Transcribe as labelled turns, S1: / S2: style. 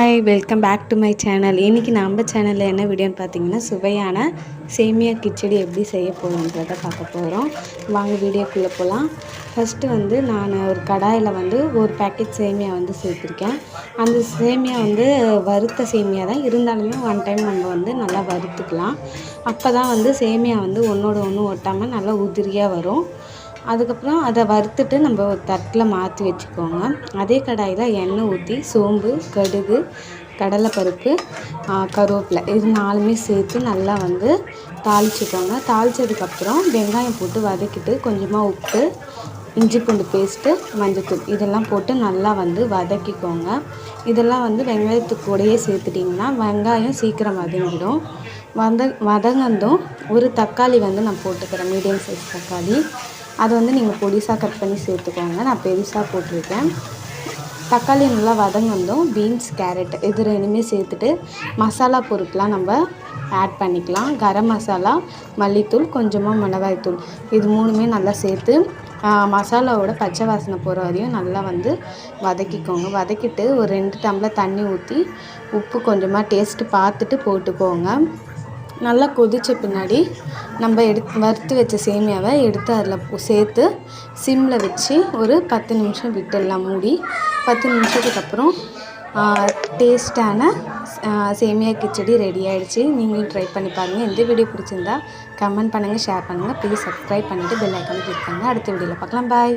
S1: Hi welcome back to my channel இன்றைக்கி நம்ம சேனலில் என்ன வீடியோன்னு பார்த்தீங்கன்னா சுவையான சேமியா கிச்சடி எப்படி செய்ய போகிறோன்றதை பார்க்க போகிறோம் வாங்க வீடியோக்குள்ளே போகலாம் ஃபஸ்ட்டு வந்து நான் ஒரு கடாயில் வந்து ஒரு பேக்கெட் சேமியா வந்து சேர்த்துருக்கேன். அந்த சேமியா வந்து வறுத்த சேமியா தான். இருந்தாலுமே ஒன் டைம் நம்ம வந்து நல்லா வறுத்துக்கலாம். அப்போ தான் வந்து சேமியா வந்து ஒன்றோட ஒன்று ஒட்டாமல் நல்லா உதிரியாக வரும். அதுக்கப்புறம் அதை வறுத்துட்டு நம்ம ஒரு தட்டில் மாற்றி வச்சுக்கோங்க. அதே கடாயில் எண்ணெய் ஊற்றி சோம்பு கடுகு கடலைப்பருப்பு கருவேப்பிலை இது நாலுமே சேர்த்து நல்லா வந்து தாளிச்சுக்கோங்க. தாளித்ததுக்கப்புறம் வெங்காயம் போட்டு வதக்கிட்டு கொஞ்சமாக உப்பு இஞ்சி பூண்டு பேஸ்ட்டு மஞ்சத்தூள் இதெல்லாம் போட்டு நல்லா வந்து வதக்கிக்கோங்க. இதெல்லாம் வந்து வெங்காயத்துக்கு கூடயே சேர்த்துட்டிங்கன்னா வெங்காயம் சீக்கிரம் வதங்கிடும். வத வதங்கந்தும் ஒரு தக்காளி வந்து நான் போட்டுக்கிறேன் மீடியம் சைஸ் தக்காளி. அது வந்து நீங்கள் பொடிசாக கட் பண்ணி சேர்த்துக்கோங்க. நான் பெருசாக போட்டிருக்கேன். தக்காளி நல்லா வதங்கந்தும் பீன்ஸ் கேரட் இது ரெண்டுமே சேர்த்துட்டு மசாலா பொருட்களாம் நம்ம ஆட் பண்ணிக்கலாம். கரம் மசாலா மல்லித்தூள் கொஞ்சமாக மிளகாய்த்தூள் இது மூணுமே நல்லா சேர்த்து மசாலாவோட பச்சை வாசனை போகிற வரையும் நல்லா வந்து வதக்கிக்கோங்க. வதக்கிட்டு ஒரு ரெண்டு டம்ளர் தண்ணி ஊற்றி உப்பு கொஞ்சமாக டேஸ்ட்டு பார்த்துட்டு போட்டுக்கோங்க. நல்லா கொதித்த பின்னாடி நம்ம எடுத்து வறுத்து வச்ச சேமியாவை எடுத்து அதில் சேர்த்து சிம்மில் வச்சு ஒரு பத்து நிமிஷம் விட்டுடலாம் மூடி. பத்து நிமிஷத்துக்கு அப்புறம் டேஸ்ட்டான சேமியா கிச்சடி ரெடி ஆகிடுச்சு நீங்களும் ட்ரை பண்ணி பாருங்கள் எந்த வீடியோ பிடிச்சிருந்தா கமெண்ட் பண்ணுங்கள் ஷேர் பண்ணுங்கள் ப்ளீஸ் சப்ஸ்கிரைப் பண்ணிவிட்டு பெல் ஐக்கான் கிளிக் பண்ணுங்கள் அடுத்த வீடியோவில் பார்க்கலாம். பாய்